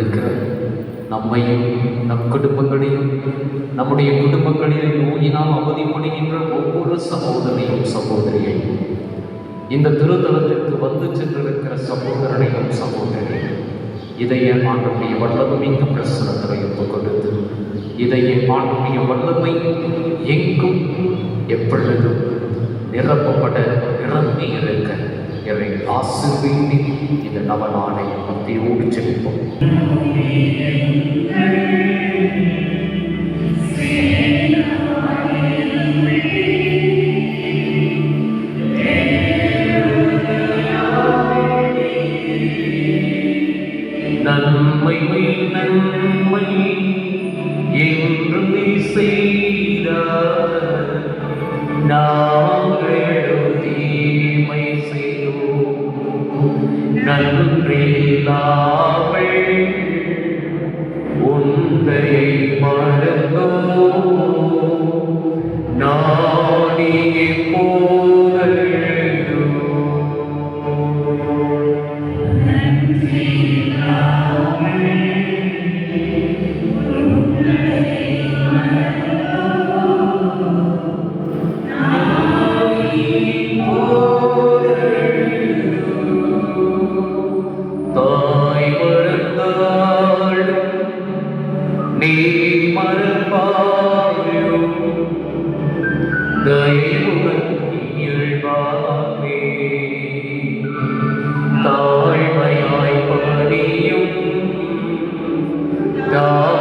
கொண்டிருக்கிற நம்மையும் நம் குடும்பங்களையும் நம்முடைய குடும்பங்களில் நோயினால் அவதிப்படுகின்ற ஒவ்வொரு சகோதரியும் சகோதரியையும் இந்த திருத்தலத்திற்கு வந்து சென்றிருக்கிற சகோதரனையும் சகோதரியும் இதய ஆண்டுடைய வல்லமைக்கு பிரசனத்தை ஒப்புக் கொடுத்து இதய ஆண்டுடைய வல்லமை எங்கும் எப்பொழுதும் நிரப்பப்பட நிரம்பி இருக்க ஆசிர்வீதி இந்த நவநாளை பக்தியோடு செலுத்தும் நன்மை நன்மை என்றும் செய்தார் தீமை நன்றி എല്ലാവരും ദൈവ താഴ്മയായി പാടിയും താ